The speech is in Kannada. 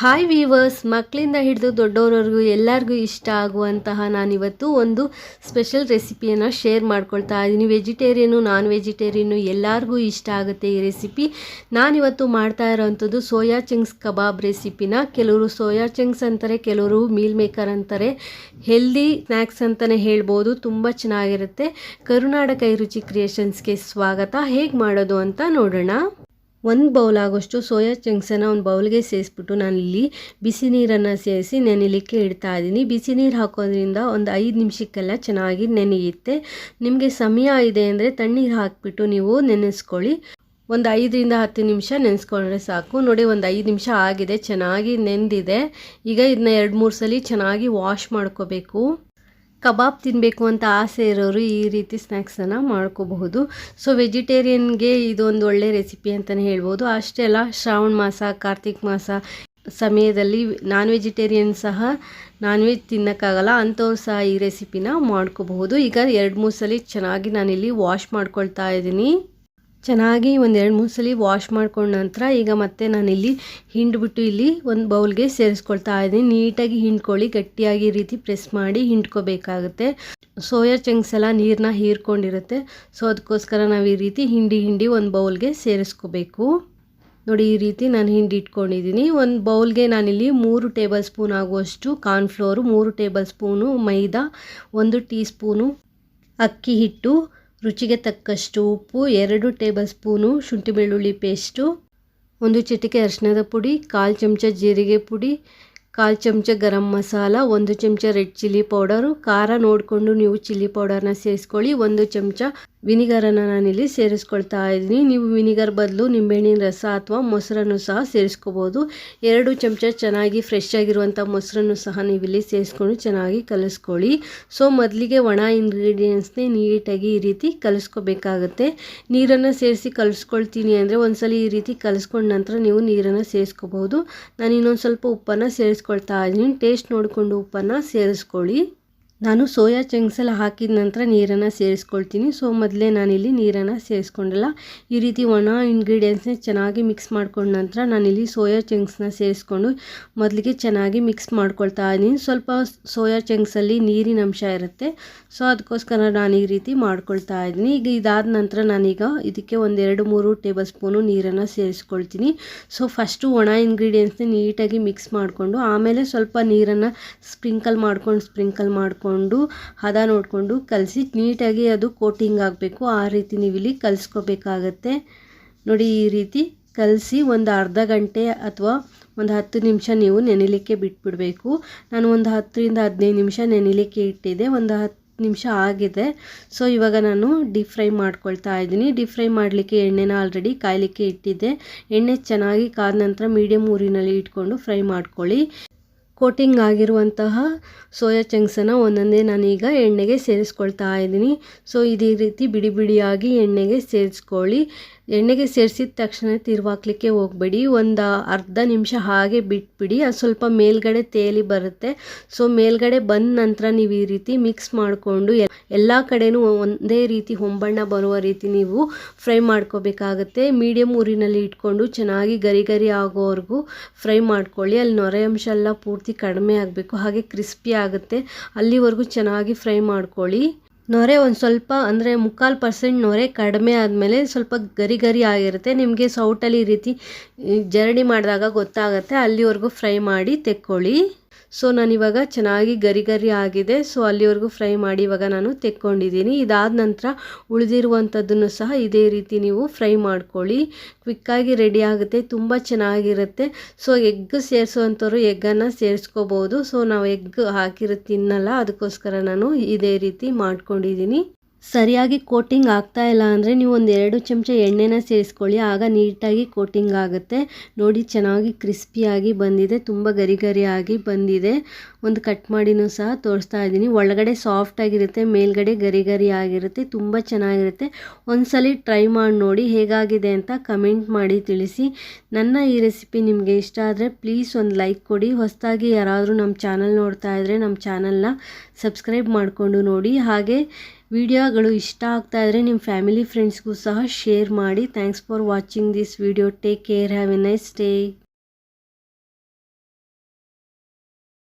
ಹಾಯ್ ವೀವರ್ಸ್ ಮಕ್ಕಳಿಂದ ಹಿಡಿದು ದೊಡ್ಡವರವರೆಗೂ ಎಲ್ಲರಿಗೂ ಇಷ್ಟ ಆಗುವಂತಹ ನಾನಿವತ್ತು ಒಂದು ಸ್ಪೆಷಲ್ ರೆಸಿಪಿಯನ್ನು ಶೇರ್ ಮಾಡ್ಕೊಳ್ತಾ ಇದ್ದೀನಿ ವೆಜಿಟೇರಿಯನ್ನು ನಾನ್ ವೆಜಿಟೇರಿಯನ್ನು ಎಲ್ಲರಿಗೂ ಇಷ್ಟ ಆಗುತ್ತೆ ಈ ರೆಸಿಪಿ ನಾನಿವತ್ತು ಮಾಡ್ತಾ ಇರೋವಂಥದ್ದು ಸೋಯಾ ಚಿಂಗ್ಸ್ ಕಬಾಬ್ ರೆಸಿಪಿನ ಕೆಲವರು ಸೋಯಾ ಚಿಂಗ್ಸ್ ಅಂತಾರೆ, ಕೆಲವರು ಮೀಲ್ ಮೇಕರ್ ಅಂತಾರೆ. ಹೆಲ್ದಿ ಸ್ನ್ಯಾಕ್ಸ್ ಅಂತಲೇ ಹೇಳ್ಬೋದು, ತುಂಬ ಚೆನ್ನಾಗಿರುತ್ತೆ. ಕರುನಾಡ ಕೈರುಚಿ ಕ್ರಿಯೇಷನ್ಸ್ಗೆ ಸ್ವಾಗತ. ಹೇಗೆ ಮಾಡೋದು ಅಂತ ನೋಡೋಣ. ಒಂದು ಬೌಲ್ ಆಗೋಷ್ಟು ಸೋಯಾ ಚಂಕ್ಸನ್ನು ಒಂದು ಬೌಲ್ಗೆ ಸೇರಿಸ್ಬಿಟ್ಟು ನಾನಿಲ್ಲಿ ಬಿಸಿ ನೀರನ್ನು ಸೇರಿಸಿ ನೆನಿಲಿಕ್ಕೆ ಇಡ್ತಾ ಇದ್ದೀನಿ. ಬಿಸಿ ನೀರು ಹಾಕೋದ್ರಿಂದ ಒಂದು ಐದು ನಿಮಿಷಕ್ಕೆಲ್ಲ ಚೆನ್ನಾಗಿ ನೆನೆಯುತ್ತೆ. ನಿಮಗೆ ಸಮಯ ಇದೆ ಅಂದರೆ ತಣ್ಣೀರು ಹಾಕಿಬಿಟ್ಟು ನೀವು ನೆನೆಸ್ಕೊಳ್ಳಿ. ಒಂದು ಐದರಿಂದ ಹತ್ತು ನಿಮಿಷ ನೆನೆಸ್ಕೊಂಡ್ರೆ ಸಾಕು. ನೋಡಿ, ಒಂದು ಐದು ನಿಮಿಷ ಆಗಿದೆ, ಚೆನ್ನಾಗಿ ನೆಂದಿದೆ. ಈಗ ಇದನ್ನ ಎರಡು ಮೂರು ಸಲ ಚೆನ್ನಾಗಿ ವಾಶ್ ಮಾಡ್ಕೋಬೇಕು. ಕಬಾಬ್ ತಿನ್ನಬೇಕು ಅಂತ ಆಸೆ ಇರೋರು ಈ ರೀತಿ ಸ್ನ್ಯಾಕ್ಸನ್ನು ಮಾಡ್ಕೋಬಹುದು. ಸೊ ವೆಜಿಟೇರಿಯನ್ಗೆ ಇದೊಂದು ಒಳ್ಳೆ ರೆಸಿಪಿ ಅಂತಲೇ ಹೇಳ್ಬೋದು. ಅಷ್ಟೇ ಅಲ್ಲ, ಶ್ರಾವಣ ಮಾಸ, ಕಾರ್ತಿಕ್ ಮಾಸ ಸಮಯದಲ್ಲಿ ನಾನ್ ವೆಜಿಟೇರಿಯನ್ ಸಹ ನಾನ್ ವೆಜ್ ತಿನ್ನೋಕ್ಕಾಗಲ್ಲ, ಅಂಥವ್ರು ಸಹ ಈ ರೆಸಿಪಿನ ಮಾಡ್ಕೋಬಹುದು. ಈಗ ಎರಡು ಮೂರು ಸಲ ಚೆನ್ನಾಗಿ ನಾನಿಲ್ಲಿ ವಾಶ್ ಮಾಡ್ಕೊಳ್ತಾ ಇದ್ದೀನಿ. ಚೆನ್ನಾಗಿ ಒಂದು ಎರಡು ಮೂರು ಸಲ ವಾಶ್ ಮಾಡ್ಕೊಂಡ ನಂತರ ಈಗ ಮತ್ತೆ ನಾನಿಲ್ಲಿ ಹಿಂಡ್ಬಿಟ್ಟು ಇಲ್ಲಿ ಒಂದು ಬೌಲ್ಗೆ ಸೇರಿಸ್ಕೊಳ್ತಾ ಇದ್ದೀನಿ. ನೀಟಾಗಿ ಹಿಂಡ್ಕೊಳ್ಳಿ, ಗಟ್ಟಿಯಾಗಿ ರೀತಿ ಪ್ರೆಸ್ ಮಾಡಿ ಹಿಂಡ್ಕೋಬೇಕಾಗುತ್ತೆ. ಸೋಯಾ ಚಂಕ್ಸ್ ಎಲ್ಲ ನೀರನ್ನ ಹೀರ್ಕೊಂಡಿರುತ್ತೆ. ಸೊ ಅದಕ್ಕೋಸ್ಕರ ನಾವು ಈ ರೀತಿ ಹಿಂಡಿ ಹಿಂಡಿ ಒಂದು ಬೌಲ್ಗೆ ಸೇರಿಸ್ಕೋಬೇಕು. ನೋಡಿ, ಈ ರೀತಿ ನಾನು ಹಿಂಡಿ ಇಟ್ಕೊಂಡಿದ್ದೀನಿ ಒಂದು ಬೌಲ್ಗೆ ನಾನಿಲ್ಲಿ ಮೂರು ಟೇಬಲ್ ಸ್ಪೂನ್ ಆಗುವಷ್ಟು ಕಾರ್ನ್ಫ್ಲೋರು ಮೂರು ಟೇಬಲ್ ಸ್ಪೂನು ಮೈದಾ, ಒಂದು ಟೀ ಸ್ಪೂನು ಅಕ್ಕಿ ಹಿಟ್ಟು ರುಚಿಗೆ ತಕ್ಕಷ್ಟು ಉಪ್ಪು, ಎರಡು ಟೇಬಲ್ ಸ್ಪೂನು ಶುಂಠಿ ಬೆಳ್ಳುಳ್ಳಿ ಪೇಸ್ಟು, ಒಂದು ಚಿಟಿಕೆ ಅರಿಶಿಣದ ಪುಡಿ, ಕಾಲು ಚಮಚ ಜೀರಿಗೆ ಪುಡಿ, ಕಾಲು ಚಮಚ ಗರಂ ಮಸಾಲ, ಒಂದು ಚಮಚ ರೆಡ್ ಚಿಲ್ಲಿ ಪೌಡರು, ಖಾರ ನೋಡಿಕೊಂಡು ನೀವು ಚಿಲ್ಲಿ ಪೌಡರ್ನ ಸೇರಿಸ್ಕೊಳ್ಳಿ, ಒಂದು ಚಮಚ ವಿನಿಗರನ್ನು ನಾನಿಲ್ಲಿ ಸೇರಿಸ್ಕೊಳ್ತಾ ಇದ್ದೀನಿ. ನೀವು ವಿನಿಗರ್ ಬದಲು ನಿಂಬೆಹಣ್ಣಿನ ರಸ ಅಥವಾ ಮೊಸರನ್ನು ಸಹ ಸೇರಿಸ್ಕೋಬೋದು. ಎರಡು ಚಮಚ ಚೆನ್ನಾಗಿ ಫ್ರೆಶ್ ಆಗಿರುವಂಥ ಮೊಸರನ್ನು ಸಹ ನೀವಿಲ್ಲಿ ಸೇರಿಸ್ಕೊಂಡು ಚೆನ್ನಾಗಿ ಕಲಿಸ್ಕೊಳ್ಳಿ. ಸೊ ಮೊದಲಿಗೆ ಒಣ ಇಂಗ್ರೀಡಿಯೆಂಟ್ಸ್ನೇ ನೀಟಾಗಿ ಈ ರೀತಿ ಕಲಿಸ್ಕೋಬೇಕಾಗತ್ತೆ. ನೀರನ್ನು ಸೇರಿಸಿ ಕಲಿಸ್ಕೊಳ್ತೀನಿ ಅಂದರೆ ಒಂದ್ಸಲ ಈ ರೀತಿ ಕಲಿಸ್ಕೊಂಡ ನಂತರ ನೀವು ನೀರನ್ನು ಸೇರಿಸ್ಕೋಬಹುದು ನಾನು ಇನ್ನೊಂದು ಸ್ವಲ್ಪ ಉಪ್ಪನ್ನು ಸೇರಿಸ್ಕೊಳ್ತಾ ಇದ್ದೀನಿ. ಟೇಸ್ಟ್ ನೋಡಿಕೊಂಡು ಉಪ್ಪನ್ನು ಸೇರಿಸ್ಕೊಳ್ಳಿ. ನಾನು ಸೋಯಾ ಚಂಕ್ಸೆಲ್ಲ ಹಾಕಿದ ನಂತರ ನೀರನ್ನು ಸೇರಿಸ್ಕೊಳ್ತೀನಿ. ಸೊ, ಮೊದಲೇ ನಾನಿಲ್ಲಿ ನೀರನ್ನು ಸೇರಿಸ್ಕೊಂಡಲ್ಲ. ಈ ರೀತಿ ಒಣ ಇಂಗ್ರೀಡಿಯೆಂಟ್ಸ್ನ ಚೆನ್ನಾಗಿ ಮಿಕ್ಸ್ ಮಾಡ್ಕೊಂಡ ನಂತರ ನಾನಿಲ್ಲಿ ಸೋಯಾ ಚಂಕ್ಸ್ನ ಸೇರಿಸ್ಕೊಂಡು ಮೊದಲಿಗೆ ಚೆನ್ನಾಗಿ ಮಿಕ್ಸ್ ಮಾಡ್ಕೊಳ್ತಾ ಇದ್ದೀನಿ. ಸ್ವಲ್ಪ ಸೋಯಾ ಚಂಕ್ಸಲ್ಲಿ ನೀರಿನ ಅಂಶ ಇರುತ್ತೆ. ಸೊ ಅದಕ್ಕೋಸ್ಕರ ನಾನು ಈ ರೀತಿ ಮಾಡ್ಕೊಳ್ತಾ ಇದ್ದೀನಿ. ಈಗ ಇದಾದ ನಂತರ ನಾನೀಗ ಇದಕ್ಕೆ ಒಂದೆರಡು ಮೂರು ಟೇಬಲ್ ಸ್ಪೂನು ನೀರನ್ನು ಸೇರಿಸ್ಕೊಳ್ತೀನಿ. ಸೊ ಫಸ್ಟು ಒಣ ಇಂಗ್ರೀಡಿಯೆಂಟ್ಸ್ನ ನೀಟಾಗಿ ಮಿಕ್ಸ್ ಮಾಡಿಕೊಂಡು ಆಮೇಲೆ ಸ್ವಲ್ಪ ನೀರನ್ನು ಸ್ಪ್ರಿಂಕಲ್ ಮಾಡ್ಕೊಂಡು ಸ್ಪ್ರಿಂಕಲ್ ಮಾಡ್ಕೊಂಡು ಹದ ನೋಡಿಕೊಂಡು ಕಲಸಿ ನೀಟಾಗಿ ಅದು ಕೋಟಿಂಗ್ ಆಗಬೇಕು. ಆ ರೀತಿ ನೀವು ಇಲ್ಲಿ ಕಲಿಸ್ಕೋಬೇಕಾಗತ್ತೆ. ನೋಡಿ, ಈ ರೀತಿ ಕಲಸಿ ಒಂದು ಅರ್ಧ ಗಂಟೆ ಅಥವಾ ಒಂದು ಹತ್ತು ನಿಮಿಷ ನೀವು ನೆನೆಲಿಕ್ಕೆ ಬಿಟ್ಬಿಡಬೇಕು. ನಾನು ಒಂದು ಹತ್ತರಿಂದ ಹದಿನೈದು ನಿಮಿಷ ನೆನೆಲಿಕ್ಕೆ ಇಟ್ಟಿದ್ದೆ. ಒಂದು ಹತ್ತು ನಿಮಿಷ ಆಗಿದೆ. ಸೊ ಇವಾಗ ನಾನು ಡೀಪ್ ಫ್ರೈ ಮಾಡ್ಕೊಳ್ತಾ ಇದ್ದೀನಿ. ಡೀಪ್ ಫ್ರೈ ಮಾಡಲಿಕ್ಕೆ ಎಣ್ಣೆನ ಆಲ್ರೆಡಿ ಕಾಯಲಿಕ್ಕೆ ಇಟ್ಟಿದ್ದೆ. ಎಣ್ಣೆ ಚೆನ್ನಾಗಿ ಕಾದ ನಂತರ ಮೀಡಿಯಮ್ ಊರಿನಲ್ಲಿ ಇಟ್ಕೊಂಡು ಫ್ರೈ ಮಾಡ್ಕೊಳ್ಳಿ. ಕೋಟಿಂಗ್ ಆಗಿರುವಂತಹ ಸೋಯಾ ಚಂಕ್ಸನ್ನು ಒಂದೊಂದೇ ನಾನೀಗ ಎಣ್ಣೆಗೆ ಸೇರಿಸ್ಕೊಳ್ತಾ ಇದ್ದೀನಿ. ಸೊ ಇದೇ ರೀತಿ ಬಿಡಿ ಬಿಡಿಯಾಗಿ ಎಣ್ಣೆಗೆ ಸೇರಿಸ್ಕೊಳ್ಳಿ. ಎಣ್ಣೆಗೆ ಸೇರಿಸಿದ ತಕ್ಷಣ ತಿರುವಾಕ್ಲಿಕ್ಕೆ ಹೋಗಬೇಡಿ. ಒಂದು ಅರ್ಧ ನಿಮಿಷ ಹಾಗೆ ಬಿಟ್ಬಿಡಿ. ಅದು ಸ್ವಲ್ಪ ಮೇಲ್ಗಡೆ ತೇಲಿ ಬರುತ್ತೆ. ಸೊ ಮೇಲ್ಗಡೆ ಬಂದ ನಂತರ ನೀವು ಈ ರೀತಿ ಮಿಕ್ಸ್ ಮಾಡಿಕೊಂಡು ಎಲ್ಲ ಕಡೆನೂ ಒಂದೇ ರೀತಿ ಹೊಂಬಣ್ಣ ಬರುವ ರೀತಿ ನೀವು ಫ್ರೈ ಮಾಡ್ಕೋಬೇಕಾಗತ್ತೆ. ಮೀಡಿಯಮ್ ಊರಿನಲ್ಲಿ ಇಟ್ಕೊಂಡು ಚೆನ್ನಾಗಿ ಗರಿ ಗರಿ ಆಗೋವರೆಗೂ ಫ್ರೈ ಮಾಡ್ಕೊಳ್ಳಿ. ಅಲ್ಲಿ ನೊರೆ ಅಂಶ ಎಲ್ಲ ಪೂರ್ತಿ ಕಡಿಮೆ ಆಗಬೇಕು. ಹಾಗೆ ಕ್ರಿಸ್ಪಿ ಆಗುತ್ತೆ. ಅಲ್ಲಿವರೆಗೂ ಚೆನ್ನಾಗಿ ಫ್ರೈ ಮಾಡ್ಕೊಳ್ಳಿ. ನೊರೆ ಒಂದು ಸ್ವಲ್ಪ ಅಂದರೆ ಮುಕ್ಕಾಲು ಪರ್ಸೆಂಟ್ ನೊರೆ ಕಡಿಮೆ ಆದಮೇಲೆ ಸ್ವಲ್ಪ ಗರಿ ಗರಿ ಆಗಿರುತ್ತೆ. ನಿಮಗೆ ಸೌಟಲ್ಲಿ ಈ ರೀತಿ ಜರಡಿ ಮಾಡಿದಾಗ ಗೊತ್ತಾಗುತ್ತೆ. ಅಲ್ಲಿವರೆಗೂ ಫ್ರೈ ಮಾಡಿ ತೆಕ್ಕೊಳ್ಳಿ. ಸೊ ನಾನಿವಾಗ ಚೆನ್ನಾಗಿ ಗರಿ ಗರಿ ಆಗಿದೆ. ಸೊ ಅಲ್ಲಿವರೆಗೂ ಫ್ರೈ ಮಾಡಿ ಇವಾಗ ನಾನು ತೆಕ್ಕೊಂಡಿದ್ದೀನಿ. ಇದಾದ ನಂತರ ಉಳಿದಿರುವಂಥದ್ದನ್ನು ಸಹ ಇದೇ ರೀತಿ ನೀವು ಫ್ರೈ ಮಾಡ್ಕೊಳ್ಳಿ. ಕ್ವಿಕ್ಕಾಗಿ ರೆಡಿ ಆಗುತ್ತೆ. ತುಂಬ ಚೆನ್ನಾಗಿರುತ್ತೆ. ಸೊ ಎಗ್ ಸೇರಿಸುವಂಥವ್ರು ಎಗ್ಗನ್ನು ಸೇರಿಸ್ಕೋಬೋದು. ಸೊ ನಾವು ಎಗ್ ಹಾಕಿರೋ ತಿನ್ನಲ್ಲ. ಅದಕ್ಕೋಸ್ಕರ ನಾನು ಇದೇ ರೀತಿ ಮಾಡ್ಕೊಂಡಿದ್ದೀನಿ. ಸರಿಯಾಗಿ ಕೋಟಿಂಗ್ ಆಗ್ತಾ ಇಲ್ಲ ಅಂದರೆ ನೀವು ಒಂದು ಎರಡು ಚಮಚ ಎಣ್ಣೆನ ಸೇರಿಸ್ಕೊಳ್ಳಿ. ಆಗ ನೀಟಾಗಿ ಕೋಟಿಂಗ್ ಆಗುತ್ತೆ. ನೋಡಿ, ಚೆನ್ನಾಗಿ ಕ್ರಿಸ್ಪಿಯಾಗಿ ಬಂದಿದೆ, ತುಂಬ ಗರಿ ಗರಿಯಾಗಿ ಬಂದಿದೆ. ಒಂದು ಕಟ್ ಮಾಡಿನೂ ಸಹ ತೋರಿಸ್ತಾ ಇದ್ದೀನಿ. ಒಳಗಡೆ ಸಾಫ್ಟಾಗಿರುತ್ತೆ ಮೇಲ್ಗಡೆ ಗರಿ ಗರಿ ಆಗಿರುತ್ತೆ, ತುಂಬ ಚೆನ್ನಾಗಿರುತ್ತೆ. ಒಂದ್ಸಲಿ ಟ್ರೈ ಮಾಡಿ ನೋಡಿ ಹೇಗಾಗಿದೆ ಅಂತ ಕಮೆಂಟ್ ಮಾಡಿ ತಿಳಿಸಿ. ನನ್ನ ಈ ರೆಸಿಪಿ ನಿಮಗೆ ಇಷ್ಟ ಆದರೆ ಪ್ಲೀಸ್ ಒಂದು ಲೈಕ್ ಕೊಡಿ. ಹೊಸದಾಗಿ ಯಾರಾದರೂ ನಮ್ಮ ಚಾನಲ್ ನೋಡ್ತಾ ಇದ್ದರೆ ನಮ್ಮ ಚಾನಲ್ನ ಸಬ್ಸ್ಕ್ರೈಬ್ ಮಾಡಿಕೊಂಡು ನೋಡಿ. ಹಾಗೆ ವಿಡಿಯೋಗಳು ಇಷ್ಟ ಆಗ್ತಾ ಇದ್ದರೆ ನಿಮ್ಮ ಫ್ಯಾಮಿಲಿ ಫ್ರೆಂಡ್ಸ್ಗೂ ಸಹ ಶೇರ್ ಮಾಡಿ. Thanks for watching this video take care have a nice day